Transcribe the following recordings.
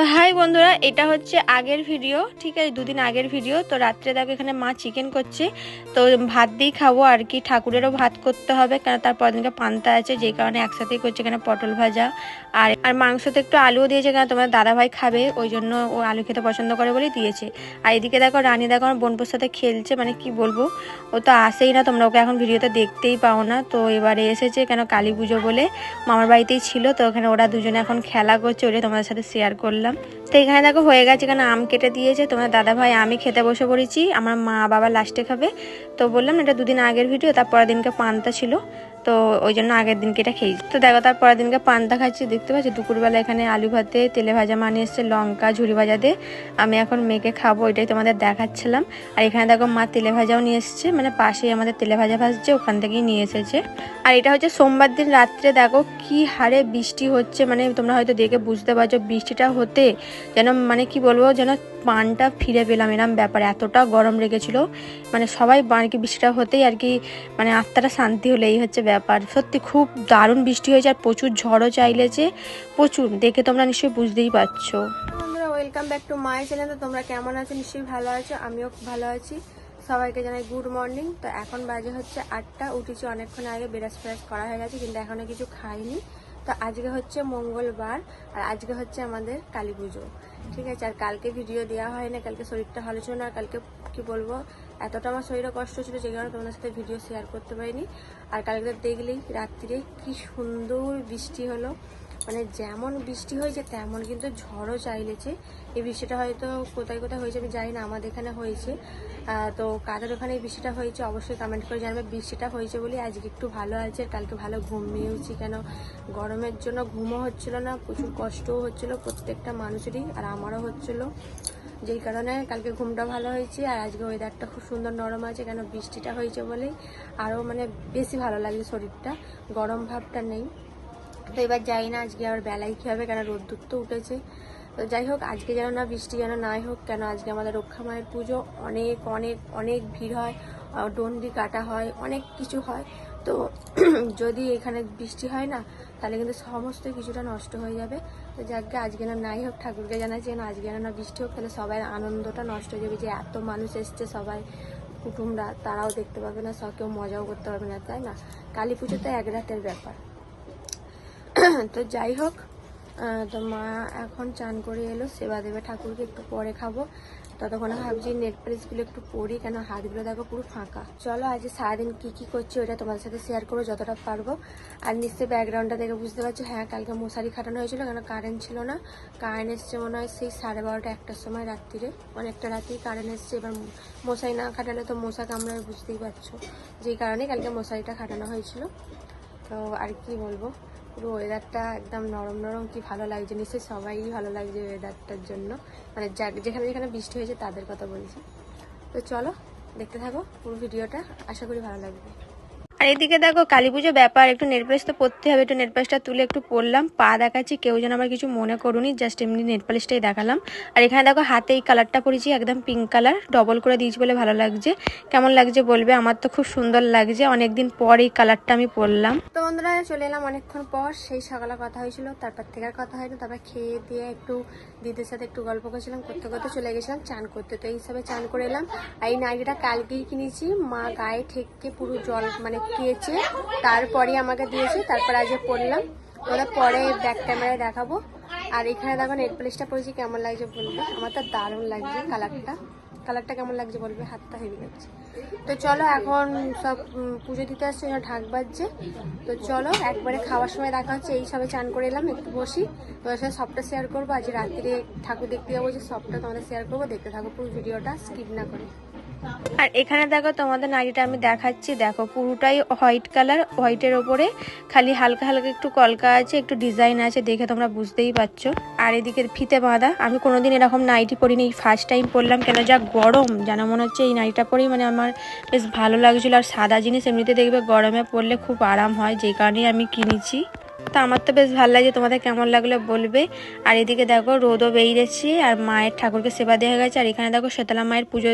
তো হাই বন্ধুরা, এটা হচ্ছে আগের ভিডিও, ঠিক আছে? দুদিন আগের ভিডিও। তো রাত্রে দেখো এখানে মা চিকেন করছে। তো ভাত দিয়েই খাব আর কি, ঠাকুরেরও ভাত করতে হবে, কেন তার পরের দিনকে পান্তা আছে, যেই কারণে একসাথেই করছে এখানে পটল ভাজা। আর আর মাংসতে একটু আলুও দিয়েছে, কেন তোমার দাদা ভাই খাবে, ওই জন্য ও আলু খেতে পছন্দ করে বলেই দিয়েছে। আর এদিকে দেখো রানী দেখো আমার বোনপোর সাথে খেলছে মানে কি বলব? ও তো আসেই না, তোমরা ওকে এখন ভিডিওতে দেখতেই পাও না। তো এবারে এসেছে কেন কালী পুজো বলে, মামার বাড়িতেই ছিল, তো ওখানে ওরা দুজনে এখন খেলা করছে ওটা তোমাদের সাথে শেয়ার করলাম। তো এখানে দেখো হয়ে গেছে এখানে আম কেটে দিয়েছে। তোমার দাদা ভাই আমি খেতে বসে পড়েছি। আমার মা বাবা লাস্টে খাবে। তো বললাম এটা দুদিন আগের ভিডিও তার পরের দিনকে পান্তা ছিল। তো ওই জন্য আগের দিনকে এটা খেয়েছি। তো দেখো, তার পরের দিনকে পান্তা খাচ্ছি, দেখতে পাচ্ছি? দুপুরবেলা এখানে আলু ভাতে, তেলে ভাজা মানে এসছে লঙ্কা ঝুড়ি ভাজা দিয়ে আমি এখন মেয়েকে খাব, ওইটাই তোমাদের দেখাচ্ছিলাম। আর এখানে দেখো মা তেলে ভাজাও নিয়ে এসেছে মানে পাশেই আমাদের তেলে ভাজা ভাজছে, ওখান থেকেই নিয়ে এসেছে। আর এটা হচ্ছে সোমবার দিন রাত্রে, দেখো কি হারে বৃষ্টি হচ্ছে মানে তোমরা হয়তো দেখে বুঝতে পারছ বৃষ্টিটা হতে যেন মানে কি বলব, যেন পানটা ফিরে পেলাম এরম ব্যাপার। এতটা গরম লেগেছিল। মানে সবাই আর কি বৃষ্টিটা হতেই আর কি মানে আত্মাটা শান্তি হলে, এই হচ্ছে ব্যাপার। সত্যি খুব দারুণ বৃষ্টি হয়েছে আর প্রচুর ঝড়ও চাইলেছে প্রচুর। দেখে তোমরা নিশ্চয়ই বুঝতেই পারছ। Welcome back to my channel তো তোমরা কেমন আছো? নিশ্চয়ই ভালো আছো। আমিও ভালো আছি। সবাইকে জানাই গুড মর্নিং তো এখন বাজে হচ্ছে আটটা। উঠেছি অনেকক্ষণ আগে। বেরাস ফেরাস করা হয়ে গেছে, কিন্তু এখনও কিছু খাইনি। তো আজকে হচ্ছে মঙ্গলবার। আর আজকে হচ্ছে আমাদের কালী পুজো। ঠিক আছে, আর কালকে ভিডিও দেওয়া হয় না কালকে শরীরটা ভালো ছিল না কালকে কি বলব, এতটা আমার শরীরে কষ্ট ছিল যে কারণে তোমাদের সাথে ভিডিও শেয়ার করতে পারিনি। আর কালকে দেখলেই রাত্রিরে কি সুন্দর বৃষ্টি হলো। মানে যেমন বৃষ্টি হয়েছে, তেমন কিন্তু ঝড়ও চাইলেছে। এই বৃষ্টিটা হয়তো কোথায় কোথায় হয়েছে আমি জানি না, আমাদের এখানে হয়েছে। তো কাদের ওখানে এই বৃষ্টিটা হয়েছে অবশ্যই কমেন্ট করে জানাবে। বৃষ্টিটা হয়েছে বলে আজকে একটু ভালো আছে, কালকে ভালো ঘুমিয়েওছি কেন? গরমের জন্য ঘুমও হচ্ছিল না, প্রচুর কষ্টও হচ্ছিল প্রত্যেকটা মানুষেরই আর আমারও হচ্ছিল। যেই কারণে কালকে ঘুমটা ভালো হয়েছে আর আজকে ওয়েদারটা খুব সুন্দর নরম আছে কেন বৃষ্টিটা হয়েছে বলেই আরও মানে বেশি ভালো লাগছে শরীরটা। গরম ভাবটা নেই। তো এবার যাই না, আজকে আবার বেলায় কী হবে, কেন রোদ্দুর তো উঠেছে। তো যাই হোক, আজকে যেন না বৃষ্টি যেন নাই হোক, কেন আজকে আমাদের রক্ষা মায়ের পুজো, অনেক অনেক অনেক ভিড় হয় ডন্ডি কাটা হয়, অনেক কিছু হয়। তো যদি এখানে বৃষ্টি হয় না, তাহলে কিন্তু সমস্ত কিছুটা নষ্ট হয়ে যাবে। তো যাকে আজকে না নাই হোক, ঠাকুরকে জানাচ্ছি যেন আজকে যেন না বৃষ্টি হোক, তাহলে সবাই আনন্দটা নষ্ট হয়ে যাবে। যে এত মানুষ এসছে সবাই, কুটুমরা, তারাও দেখতে পাবে না, সব কেউ মজাও করতে পারবে না, তাই না? কালী পুজো তো এক রাতের ব্যাপার। তো যাই হোক তো মা এখন চান করে এলো, সেবা দেবে ঠাকুরকে, একটু পরে খাব। ততক্ষণে ভাবছি নেট প্রেসগুলো একটু পড়ি কেন হাতগুলো দেখো পুরো ফাঁকা। চলো, আজ সারাদিন কি কি করছি ওটা তোমাদের সাথে শেয়ার করো যতটা পারব। আর নিশ্চয়ই ব্যাকগ্রাউন্ডটা দেখে বুঝতে পারছ হ্যাঁ কালকে মশারি খাটানো হয়েছিল, কেন কারেন্ট ছিল না। কারেন্ট এসছে মনে হয় সেই সাড়ে বারোটা একটার সময় রাত্রিরে, অনেকটা রাতেই কারেন্ট এসছে। এবার মশারি না খাটালে তো মশা কামড়ায়, বুঝতেই পারছ। যেই কারণে কালকে মশারিটা খাটানো হয়েছিল। তো আর কি বলব? পুরো ওয়েদারটা একদম নরম নরম, কি ভালো লাগছে? নিশ্চয়ই সবাই ভালো লাগছে ওয়েদারটার জন্য। মানে যেখানে যেখানে বৃষ্টি হয়েছে তাদের কথা বলছি। তো চলো, দেখতে থাকো পুরো ভিডিওটা আশা করি ভালো লাগবে। আর এদিকে দেখো, কালী পুজো ব্যাপার, একটু নেট পালিশ তো পড়তে হবে। একটু নেট পালিশটা তুলে একটু পরলাম। পা দেখাচ্ছি, কেউ যেন আমার কিছু মনে করুনি জাস্ট এমনি নেট পালিশটাই দেখালাম। আর এখানে দেখো, হাতে এই কালারটা পরেছি, একদম পিঙ্ক কালার ডবল করে দিয়েছি বলে ভালো লাগছে। কেমন লাগছে বলবে? আমার তো খুব সুন্দর লাগছে। অনেকদিন পর এই কালারটা আমি পরলাম। তো বন্ধুরা, চলে এলাম অনেকক্ষণ পর। সেই সকালে কথা হয়েছিল, তারপর থেকে আর কথা হয়নি। তারপর খেয়ে দিয়ে একটু দিদির সাথে একটু গল্প করছিলাম, করতে করতে চলে গেছিলাম চান করতে। তো এই হিসাবে চান করে এলাম। আর এই নাইটিটা কালকেই কিনেছি। মা গায়ে ঠেককে পুরো জল মানে খেয়েছে তারপরে আমাকে দিয়েছে, তারপর আজকে পরলাম ওরা পরে ব্যাক ক্যামেরায় দেখাবো। আর এখানে দেখো নেট প্লেসটা পরেছি, কেমন লাগছে বলবে? আমার তো দারুণ লাগছে কালারটা কালারটা কেমন লাগছে বলবে? হাতটা হেভি লাগছে। তো চলো এখন সব পুজো দিতে আসছে ওখানে ঢাক বাজছে। তো চলো, একবারে খাওয়ার সময় দেখা হচ্ছে, এই সবে চান করে এলাম, একটু বসি। তোমার সাথে সবটা শেয়ার করব। আজ রাত্রিরে ঠাকুর দেখতে যাব, যে সবটা তোমাদের শেয়ার করব। দেখতে থাকো পুরো ভিডিওটা স্কিপ না করে। আর এখানে দেখো, তোমাদের নাড়িটা আমি দেখাচ্ছি। দেখো, পুরোটাই হোয়াইট কালার, হোয়াইটের ওপরে খালি হালকা হালকা একটু কলকা আছে, একটু ডিজাইন আছে, দেখে তোমরা বুঝতেই পারছ। আর এদিকে ফিতে বাঁধা, আমি কোনোদিন এরকম নাইটি পরিনি ফার্স্ট টাইম পরলাম, কেন যা গরম, যেন মনে হচ্ছে এই নাইটিটা পরেই মানে আমার বেশ ভালো লাগছিল। আর সাদা জিনিস এমনিতে দেখবে গরমে পরলে খুব আরাম হয়, যে কারণেই আমি কিনেছি। তো আমার তো বেশ ভালো লাগছে তোমাদের কেমন লাগল বলবে। আর এদিকে দেখো রোদও বেরিয়েছে আর মায়ের ঠাকুরকে সেবা দেওয়া গেছে। আর এখানে দেখো শেতলা মায়ের পুজো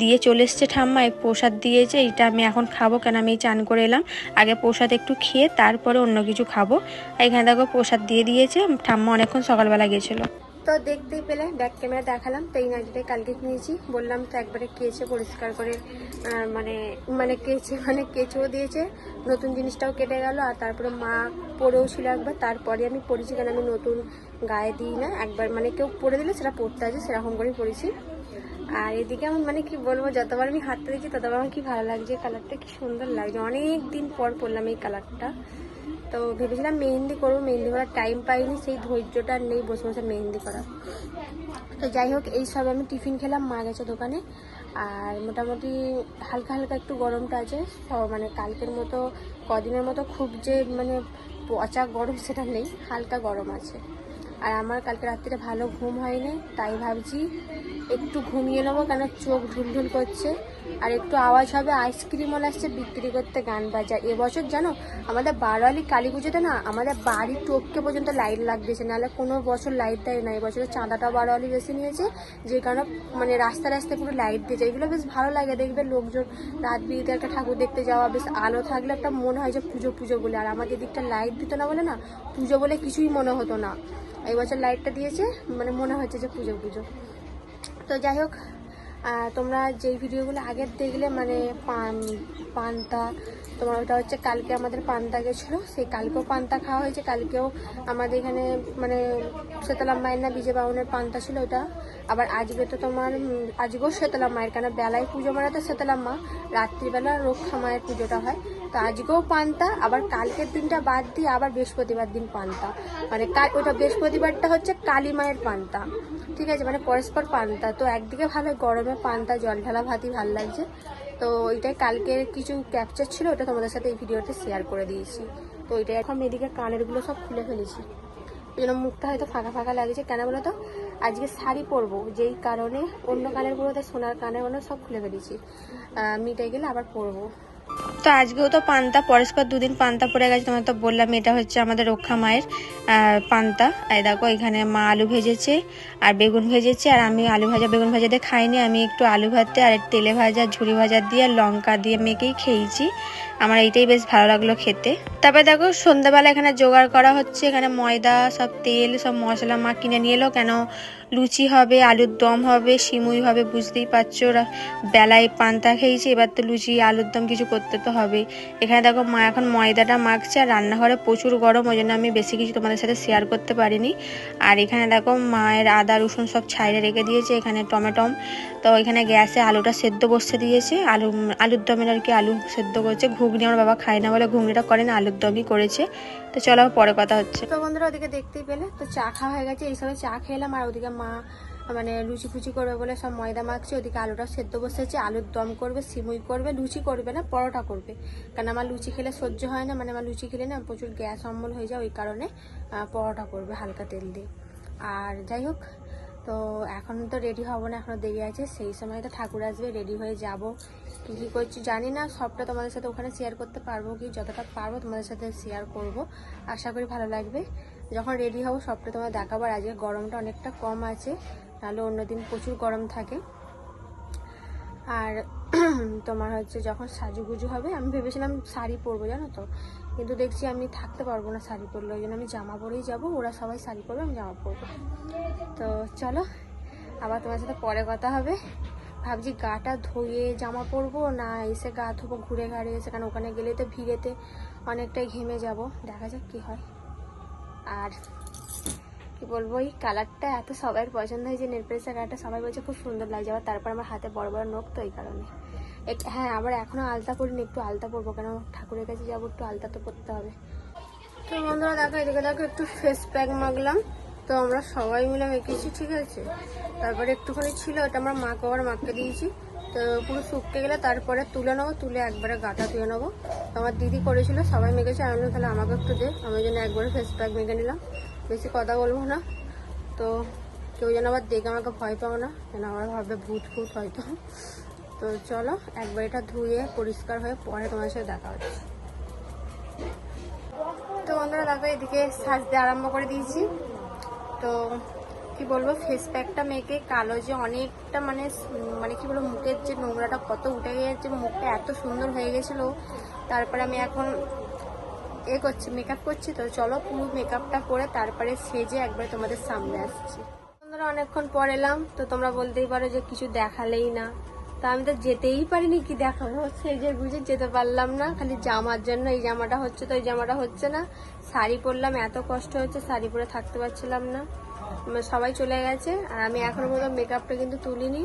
দিয়ে চলে এসছে ঠাম্মা এক প্রসাদ দিয়েছে, এটা আমি এখন খাব কেন আমি চান করে এলাম। আগে প্রসাদ একটু খেয়ে তারপরে অন্য কিছু খাব। আর এখানে দেখো প্রসাদ দিয়ে দিয়েছে, ঠাম্মা অনেকক্ষণ সকালবেলা গেছিল। তো দেখতেই পেলে, ব্যাক ক্যামেরা দেখালাম, তো এই নাইটিটাই কালকে কিনেছি। বললাম তো একবারে কেচে পরিষ্কার করে মানে মানে কেচে মানে কেচেও দিয়েছে। নতুন জিনিসটাও কেটে গেল, আর তারপরে মা পরেও ছিল একবার, তারপরে আমি পরেছি কেন আমি নতুন গায়ে দিই না। একবার মানে কেউ পরে দিলে সেটা পরতে আছে, সেরকম করেই পরেছি। আর এদিকে আমি মানে কি বলব, যতবার আমি হাতটা দিচ্ছি ততবার আমার কি ভালো লাগছে কালারটা কি সুন্দর লাগছে। অনেক দিন পর পরলাম এই কালারটা তো ভেবেছিলাম মেহেন্দি করব, মেহেন্দি করার টাইম পাইনি, সেই ধৈর্যটা নেই বসে বসে মেহেন্দি করা তো যাই হোক, এই সব আমি টিফিন খেলাম মা গেছে দোকানে। আর মোটামুটি হালকা হালকা একটু গরমটা আছে। মানে কালকের মতো, কদিনের মতো খুব যে মানে পচা গরম, সেটা নেই, হালকা গরম আছে। আর আমার কালকে রাত্রিরে ভালো ঘুম হয়নি, তাই ভাবছি একটু ঘুমিয়ে নেব কেন চোখ ঢুলঢুল করছে। আর একটু আওয়াজ হবে আইসক্রিমও আসছে বিক্রি করতে গান বাজা। এবছর জানো, আমাদের বারোয়ালি কালী পুজোতে না, আমাদের বাড়ির টোপকে পর্যন্ত লাইট লাগতেছে নাহলে কোনো বছর লাইট দেয় না। এবছরের চাঁদাটা বারোয়ালি বেশি নিয়েছে, যে কারণে মানে রাস্তা রাস্তায় পুরো লাইট দিয়েছে এগুলো বেশ ভালো লাগে, দেখবে লোকজন রাত বিয়েতে একটা ঠাকুর দেখতে যাওয়া, বেশ আলো থাকলে একটা মনে হয় যে পুজো পুজো বলে। আর আমাদের দিকটা লাইট দিত না বলে না, পুজো বলে কিছুই মনে হতো না। এই বছর লাইটটা দিয়েছে মানে মনে হচ্ছে যে পুজো পুজো। তো যাই হোক তোমরা যেই ভিডিওগুলো আগের দেখলে মানে পান, পান্তা, তোমার ওটা হচ্ছে কালকে আমাদের পান্তা গেছিল, সেই কালকেও পান্তা খাওয়া হয়েছে, কালকেও আমাদের এখানে মানে শীতলা মায়ের না বিজয় বাউনের পান্তা ছিল ওটা। আবার আজকে তো তোমার আজকেও শীতলা মায়ের, কেন বেলায় পুজো মানে তো শীতলা মা, রাত্রিবেলা রক্ষা মায়ের পুজোটা হয়। তো আজকেও পান্তা, আবার কালকের দিনটা বাদ দিয়ে আবার বৃহস্পতিবার দিন পান্তা। মানে ওটা বৃহস্পতিবারটা হচ্ছে কালী মায়ের পান্তা। ঠিক আছে? মানে পরস্পর পান্তা। তো একদিকে ভালো গরমে পান্তা, জল ঢালা ভাতই ভালো লাগছে। তো ওইটাই কালকের কিছু ক্যাপচার ছিল, ওটা তোমাদের সাথে এই ভিডিওতে শেয়ার করে দিয়েছি। তো ওইটাই এখন এদিকে কানেরগুলো সব খুলে ফেলেছি। ওই জন্য মুখটা হয়তো ফাঁকা ফাঁকা লাগছে। কেন বলো তো? আজকে শাড়ি পরবো। যেই কারণে অন্য কানের গুলোতে সোনার কানেরগুলো সব খুলে ফেলেছি। মিটে গেলে আবার পরবো। তো আজকেও তো পান্তা পরস্পর দুদিন পান্তা পড়ে গেছে তোমার তো বললাম, এটা হচ্ছে আমাদের রক্ষা মায়ের পান্তা। এই দেখো, এখানে মা আলু ভেজেছে আর বেগুন ভেজেছে, আর আমি আলু ভাজা, বেগুন ভাজা দিয়ে খাইনি, আমি একটু আলু ভাতে আর তেলে ভাজা ঝুড়ি ভাজা দিয়ে আর লঙ্কা দিয়ে মেখেই খেয়েছি। আমার এইটাই বেশ ভালো লাগল খেতে। তারপরে দেখো, সন্ধ্যাবেলা এখানে জোগাড় করা হচ্ছে, এখানে ময়দা, সব তেল, সব মশলা মা কিনে নিয়ে এলো, কেন লুচি হবে, আলুর দম হবে সিমুই হবে, বুঝতেই পারছ, ওরা বেলায় পান্তা খেয়েছি, এবার তো লুচি, আলুর দম কিছু করতে তো হবে। এখানে দেখো মা এখন ময়দাটা মাখছে আর রান্নাঘরে প্রচুর গরম, ওই জন্য আমি বেশি কিছু তোমাদের সাথে শেয়ার করতে পারিনি। আর এখানে দেখো মায়ের আদা, রসুন সব ছাইড়ে রেখে দিয়েছে, এখানে টমেটম। তো এখানে গ্যাসে আলুটা সেদ্ধ বসতে দিয়েছে। আলু, আলুর দমের আর কি আলু সেদ্ধ করছে। ঘুগনি আমার বাবা খায় না বলে ঘুগনিটা করে না আলুর দমই করেছে। তো চলো পরে কথা হচ্ছে। তো বন্ধুরা ওদিকে দেখতেই পেলে, তো চা খাওয়া হয়ে গেছে, এই সময় চা খেলাম। আর ওদিকে মা মানে লুচি ফুচি করবে বলে সব ময়দা মাখছে, ওদিকে আলুটা সেদ্ধ বসেছে, আলুর দম করবে, সিমুই করবে, লুচি করবে না, পরোটা করবে। কারণ আমার লুচি খেলে সহ্য হয় না মানে আমার লুচি খেলে না প্রচুর গ্যাস অম্বল হয়ে যায়, ওই কারণে পরোটা করবে হালকা তেল দিয়ে। আর যাই হোক, তো এখন তো রেডি হব না, এখনও দেরি আছে, সেই সময় তো ঠাকুর আসবে রেডি হয়ে যাব। কি কি করছি জানি না, সবটা তোমাদের সাথে ওখানে শেয়ার করতে পারব কি, যতটা পারব তোমাদের সাথে শেয়ার করব। আশা করি ভালো লাগবে। যখন রেডি হব, সবটা তোমার দেখাবার আজকে গরমটা অনেকটা কম আছে নাহলে অন্যদিন প্রচুর গরম থাকে। আর তোমার হচ্ছে যখন সাজুগুজু হবে, আমি ভেবেছিলাম শাড়ি পরবো, জানো তো? কিন্তু দেখছি আমি থাকতে পারব না শাড়ি পরলে, ওই জন্য আমি জামা পরেই যাব, ওরা সবাই শাড়ি পরবে, আমি জামা পরবো। তো চলো, আবার তোমার সাথে পরে কথা হবে। ভাবছি গাটা ধুয়ে জামা পরবো, না এসে গা ধোবো ঘুরে ঘাড়ে এসে কারণ ওখানে গেলে তো ভিড়েতে অনেকটাই ঘেমে যাব। দেখা যাক কি হয়। আর কি বলব, এই কালারটা এত সবার পছন্দ হয়েছে নেল পেন্সিল কালারটা সবাই বলছে খুব সুন্দর লাগছে, আবার তারপর আমার হাতে বড় বড় নখ তো এই কারণে। হ্যাঁ আবার এখনও আলতা পরিনি একটু আলতা পরবো, কেন ঠাকুরের কাছে যাব, একটু আলতা তো পরতে হবে। তো বন্ধুরা, দেখো, এদিকে দেখো, একটু ফেস প্যাক মাখলাম। তো আমরা সবাই মিলে মেখেছি, ঠিক আছে? তারপরে একটুখানি ছিল, ওটা আমরা মাকে আবার মাকে দিয়েছি। তো পুরো শুকিয়ে গেলে তারপরে তুলে নেব, তুলে একবারে গাটা ধুয়ে নেব। আমার দিদি করেছিল, সবাই মেখেছে আমি তাহলে আমাকে একটু দে। আমি জন্য একবারে ফেস প্যাক মেখে নিলাম। বেশি কথা বলব না। তো কেউ যেন আবার দেখে আমাকে ভয় পাও না, যেন আমার ভাববে ভূত ভূত হয়তো। তো চলো, একবার এটা ধুয়ে পরিষ্কার হয়ে পরে তোমার সাথে দেখা হচ্ছে। তো বন্ধুরা, দেখো এদিকে সাজতে আরম্ভ করে দিয়েছি। তো কি বলব ফেস প্যাকটা মেখে কালো যে অনেকটা মানে মানে কি বলব, মুখের যে নোংরাটা কত উঠে গিয়েছে, মুখটা এত সুন্দর হয়ে গেছিল। তারপরে আমি এখন এ করছি মেকআপ করছি, তো চলো পুরো মেকআপটা করে তারপরে সেজে একবার তোমাদের সামনে আসছি। তোমরা অনেকক্ষণ পর এলাম, তো তোমরা বলতেই পারো যে কিছু দেখালেই না। তা আমি তো যেতেই পারিনি কি দেখাবো, সেজে বুঝে যেতে পারলাম না, খালি জামার জন্য, এই জামাটা হচ্ছে তো, এই জামাটা হচ্ছে না। শাড়ি পরলাম, এত কষ্ট হচ্ছে, শাড়ি পরে থাকতে পারছিলাম না। সবাই চলে গেছে। আর আমি এখনও পর্যন্ত মেকআপটা কিন্তু তুলিনি।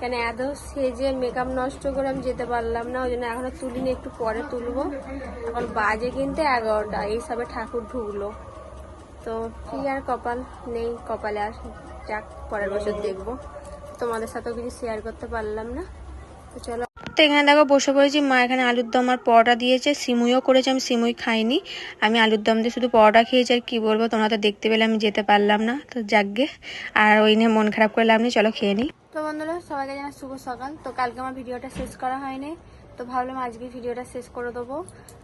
কেন এত সেজে মেকআপ নষ্ট করে আমি যেতে পারলাম না ওই জন্য এখনও তুলিনি, একটু পরে তুলবো। এখন বাজে কিন্তু এগারোটা এইসবে ঠাকুর ঢুকলো। তো কি আর কপাল নেই, কপালে আর যাক, পরের বছর দেখব। তোমাদের সাথেও কিছু শেয়ার করতে পারলাম না। তো চলো। তো এখানে দেখো বসে পড়েছি। মা এখানে আলুর দম আর পরোটা দিয়েছে। সিমুইও করেছে, আমি সিমুই খাইনি। আমি আলুর দম দিয়ে শুধু পরোটা খেয়েছি আর কি বলব, তোমরা তো দেখতে পেলে আমি যেতে পারলাম না। তো যাকগে, আর ওই নিয়ে মন খারাপ করে লাভ নেই, চলো খেয়ে নিই তো বন্ধুরা, সবাইকে জানা শুভ সকাল। তো কালকে আমার ভিডিওটা শেষ করা হয়নি। তো ভাবলাম আজকে ভিডিওটা শেষ করে দেবো।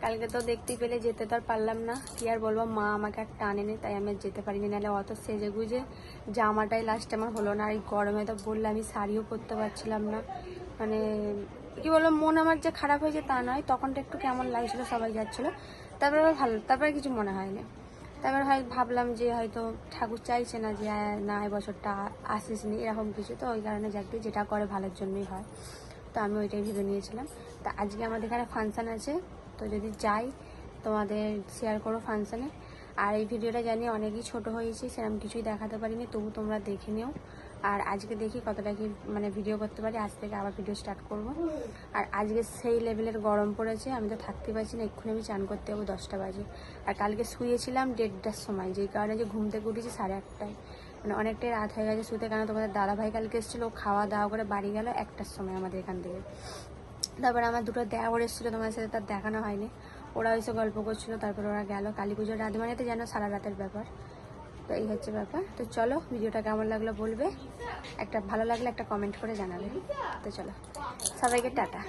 কালকে তো দেখতে পেলে যেতে তো আর পারলাম না। কি আর বলব, মা আমাকে আর টানেনি, তাই আমি যেতে পারিনি। নাহলে অত সেজে গুজে জামাটাই লাস্ট আমার হলো না। আর এই গরমে তো বললে আমি শাড়িও পরতে পারছিলাম না। মানে কি বলব মন আমার যে খারাপ হয়েছে তা নয়, তখনটা একটু কেমন লাগছিল, সবাই যাচ্ছিল। তারপরে আবার ভালো, তারপরে কিছু মনে হয়নি। তারপর হয় ভাবলাম যে হয়তো ঠাকুর চাইছে না যে না এই বছরটা আসিস নি এরকম কিছু। তো ওই কারণে যাকে যেটা করে ভালোর জন্যই হয়। তো আমি ওইটাই ভেবে নিয়েছিলাম। তা আজকে আমাদের এখানে ফাংশান আছে, তো যদি যাই, তোমাদের শেয়ার করো ফাংশানে। আর এই ভিডিওটা জানি অনেকই ছোট হয়েছে সেরকম কিছুই দেখাতে পারিনি, তবু তোমরা দেখে নিও। আর আজকে দেখি কতটা কি মানে ভিডিও করতে পারি। আজ থেকে আবার ভিডিও স্টার্ট করব। আর আজকে সেই লেভেলের গরম পড়েছে, আমি তো থাকতে পারছি না, এক্ষুনি আমি চান করতে যাব দশটা বাজে। আর কালকে শুয়েছিলাম দেড়টার সময়, যেই কারণে যে ঘুম থেকে উঠেছি সাড়ে আটটায়। মানে অনেকটাই রাত হয়ে গেছে শুতে কারণ তোমাদের দাদা ভাই কালকে এসেছিল, খাওয়া দাওয়া করে বাড়ি গেল একটার সময় আমাদের এখান থেকে। তারপরে আমার দুটো দেওয়ার এসেছিল তোমার সাথে, তার দেখানো হয়নি। ওরা এসে গল্প করছিল, তারপরে ওরা গেল। কালী পুজোর রাত মানে তো জানো সারা রাতের ব্যাপার। তো এই হচ্ছে ব্যাপার। তো চলো, ভিডিওটা কেমন লাগল বলবে? একটা ভালো লাগলে একটা কমেন্ট করে জানাবে। তো চলো, সবাইকে টাটা।